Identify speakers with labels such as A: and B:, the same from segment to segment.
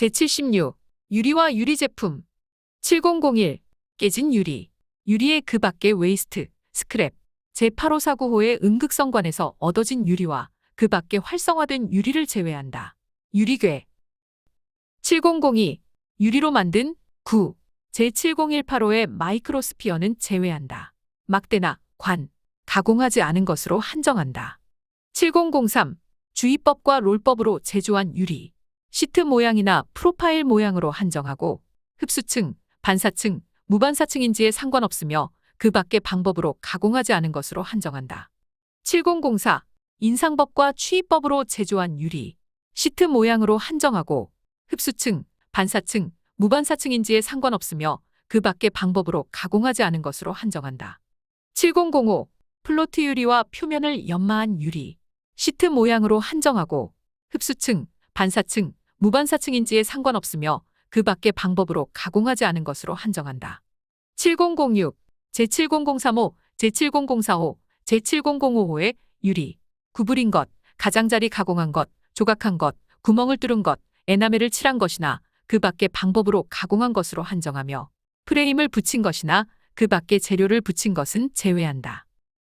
A: 제76 유리와 유리 제품 7001 깨진 유리 유리의 그 밖의 웨이스트 스크랩 제8549호의 음극성관에서 얻어진 유리와 그 밖의 활성화된 유리를 제외한다. 유리괴 7002 유리로 만든 9 제7018호의 마이크로스피어는 제외한다. 막대나 관 가공하지 않은 것으로 한정한다. 7003 주의법과 롤법으로 제조한 유리 시트 모양이나 프로파일 모양으로 한정하고 흡수층, 반사층, 무반사층인지에 상관없으며 그 밖의 방법으로 가공하지 않은 것으로 한정한다. 7004 인상법과 추이법으로 제조한 유리 시트 모양으로 한정하고 흡수층, 반사층, 무반사층인지에 상관없으며 그 밖의 방법으로 가공하지 않은 것으로 한정한다. 7005 플로트 유리와 표면을 연마한 유리 시트 모양으로 한정하고 흡수층, 반사층, 무반사층인지에 상관없으며 그 밖의 방법으로 가공하지 않은 것으로 한정한다. 7006, 제7003호, 제7004호, 제7005호의 유리, 구부린 것, 가장자리 가공한 것, 조각한 것, 구멍을 뚫은 것, 에나멜을 칠한 것이나 그 밖의 방법으로 가공한 것으로 한정하며 프레임을 붙인 것이나 그 밖의 재료를 붙인 것은 제외한다.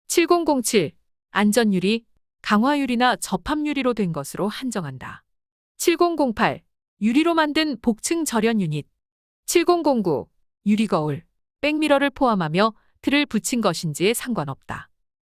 A: 7007 안전유리, 강화유리나 접합유리로 된 것으로 한정한다. 7008 유리로 만든 복층 절연 유닛 7009 유리 거울, 백미러를 포함하며 틀을 붙인 것인지에 상관없다.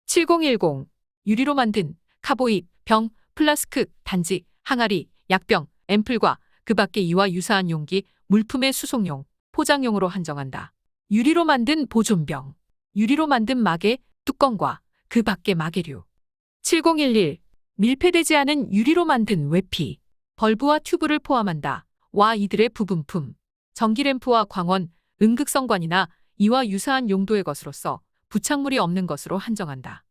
A: 7010 유리로 만든 카보이, 병, 플라스크, 단지, 항아리, 약병, 앰플과 그 밖의 이와 유사한 용기, 물품의 수송용, 포장용으로 한정한다. 유리로 만든 보존병, 유리로 만든 마개, 뚜껑과 그 밖의 마개류. 7011 밀폐되지 않은 유리로 만든 외피, 벌브와 튜브를 포함한다. 와 이들의 부분품, 전기램프와 광원, 음극성관이나 이와 유사한 용도의 것으로서 부착물이 없는 것으로 한정한다.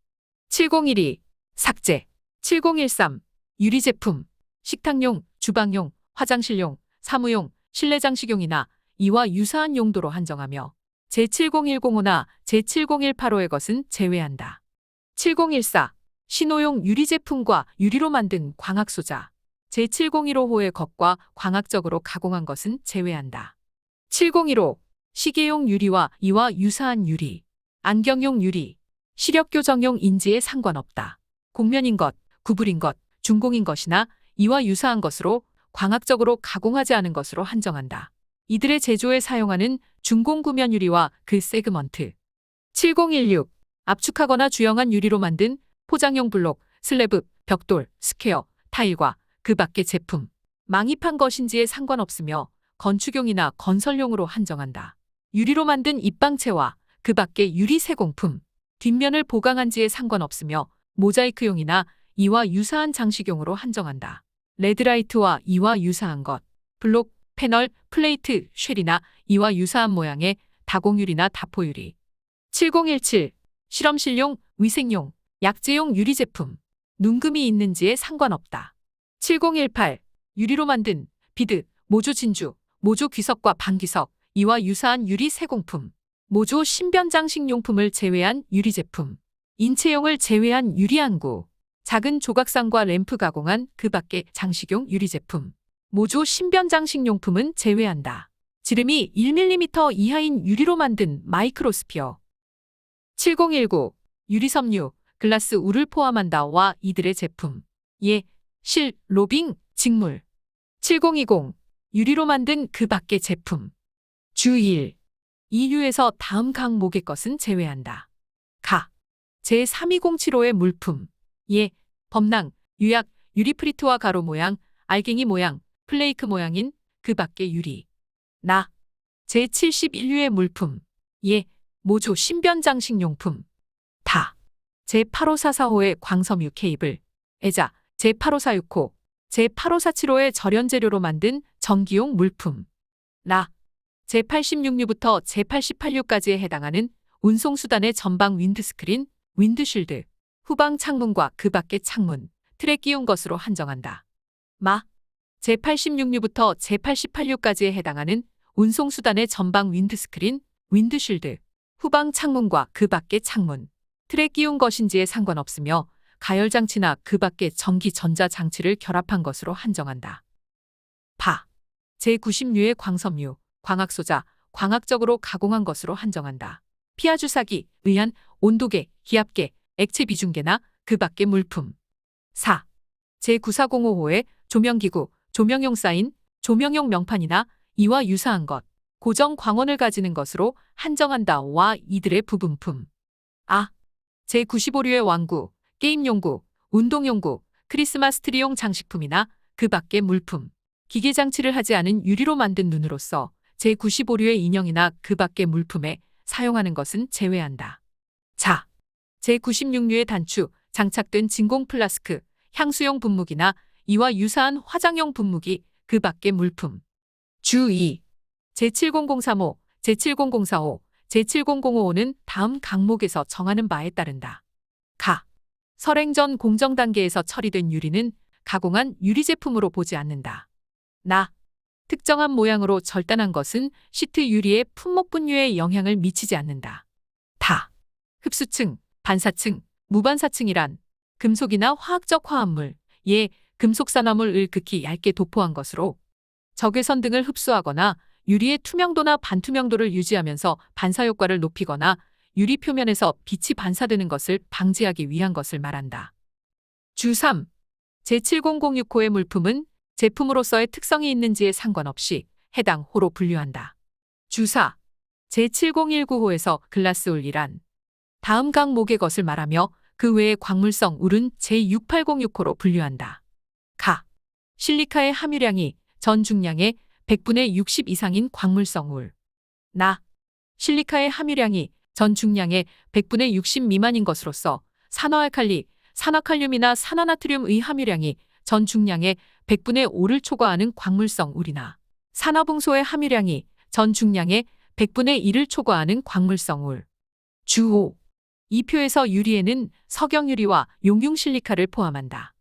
A: 7012 삭제, 7013 유리 제품, 식탁용, 주방용, 화장실용, 사무용, 실내장식용이나 이와 유사한 용도로 한정하며 제70105나 제7018호의 것은 제외한다. 7014 신호용 유리 제품과 유리로 만든 광학소자, 제7015호의 것과 광학적으로 가공한 것은 제외한다. 7015 시계용 유리와 이와 유사한 유리, 안경용 유리, 시력교정용 인지에 상관없다. 곡면인 것, 구부린 것, 중공인 것이나 이와 유사한 것으로 광학적으로 가공하지 않은 것으로 한정한다. 이들의 제조에 사용하는 중공 구면 유리와 그 세그먼트. 7016 압축하거나 주영한 유리로 만든 포장용 블록, 슬래브, 벽돌, 스퀘어, 타일과 그 밖의 제품, 망입한 것인지에 상관없으며 건축용이나 건설용으로 한정한다. 유리로 만든 입방체와 그 밖의 유리 세공품, 뒷면을 보강한지에 상관없으며 모자이크용이나 이와 유사한 장식용으로 한정한다. 레드라이트와 이와 유사한 것, 블록, 패널, 플레이트, 쉘이나 이와 유사한 모양의 다공유리나 다포유리. 7017 실험실용, 위생용, 약재용 유리 제품, 눈금이 있는지에 상관없다. 7018 유리로 만든 비드, 모조 진주, 모조 귀석과 방귀석, 이와 유사한 유리 세공품, 모조 신변장식용품을 제외한 유리 제품, 인체용을 제외한 유리 안구, 작은 조각상과 램프 가공한 그 밖의 장식용 유리 제품, 모조 신변장식용품은 제외한다. 지름이 1mm 이하인 유리로 만든 마이크로스피어. 7019 유리섬유, 글라스 울을 포함한다와 이들의 제품. 예, 실, 로빙, 직물. 7020 유리로 만든 그 밖의 제품. 주 1 이류에서 다음 항목의 것은 제외한다. 가. 제3207호의 물품. 예, 범랑, 유약, 유리프리트와 가로 모양, 알갱이 모양, 플레이크 모양인 그 밖의 유리. 나. 제71류의 물품. 예, 모조 신변장식용품. 다. 제8544호의 광섬유 케이블. 애자, 제8546호, 제8547호의 절연 재료로 만든 전기용 물품. 나. 제86류부터 제88류까지에 해당하는 운송수단의 전방 윈드스크린, 윈드쉴드, 후방 창문과 그 밖의 창문, 틀에 끼운 것으로 한정한다. 마. 제86류부터 제88류까지에 해당하는 운송수단의 전방 윈드스크린, 윈드쉴드, 후방 창문과 그 밖의 창문, 틀에 끼운 것인지에 상관없으며 가열장치나 그 밖의 전기 전자장치를 결합한 것으로 한정한다. 바. 제90류의 광섬유, 광학소자, 광학적으로 가공한 것으로 한정한다. 피하 주사기, 의한, 온도계, 기압계, 액체 비중계나 그 밖의 물품. 4. 제9405호의 조명기구, 조명용 사인, 조명용 명판이나 이와 유사한 것, 고정 광원을 가지는 것으로 한정한다. 와 이들의 부분품. 아. 제95류의 왕구, 게임용구, 운동용구, 크리스마스 트리용 장식품이나 그 밖의 물품. 기계 장치를 하지 않은 유리로 만든 눈으로서 제95류의 인형이나 그 밖의 물품에 사용하는 것은 제외한다. 자. 제96류의 단추, 장착된 진공 플라스크, 향수용 분무기나 이와 유사한 화장용 분무기, 그 밖의 물품. 주의. 제70035, 제70045, 제70055는 다음 강목에서 정하는 바에 따른다. 가. 설행 전 공정 단계에서 처리된 유리는 가공한 유리 제품으로 보지 않는다. 나. 특정한 모양으로 절단한 것은 시트 유리의 품목 분류에 영향을 미치지 않는다. 다. 흡수층, 반사층, 무반사층이란 금속이나 화학적 화합물, 예, 금속산화물을 극히 얇게 도포한 것으로 적외선 등을 흡수하거나 유리의 투명도나 반투명도를 유지하면서 반사 효과를 높이거나 유리 표면에서 빛이 반사되는 것을 방지하기 위한 것을 말한다. 주 3. 제7006호의 물품은 제품으로서의 특성이 있는지에 상관없이 해당 호로 분류한다. 주 4. 제7019호에서 글라스 울이란 다음 강목의 것을 말하며 그 외의 광물성 울은 제6806호로 분류한다. 가. 실리카의 함유량이 전 중량의 100분의 60 이상인 광물성 울. 나. 실리카의 함유량이 전 중량의 100분의 60 미만인 것으로서 산화알칼리, 산화칼륨이나 산화나트륨의 함유량이 전 중량의 100분의 5를 초과하는 광물성 울이나 산화붕소의 함유량이 전 중량의 100분의 1을 초과하는 광물성 울. 주5. 이 표에서 유리에는 석영유리와 용융실리카를 포함한다.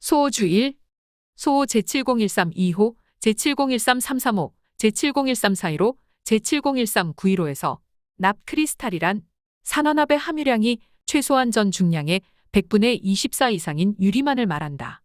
A: 소주 1, 소 제7013 2호, 제7013 335, 제7013 415, 제7013 915에서 납 크리스탈이란 산화납의 함유량이 최소한 전 중량의 100분의 24 이상인 유리만을 말한다.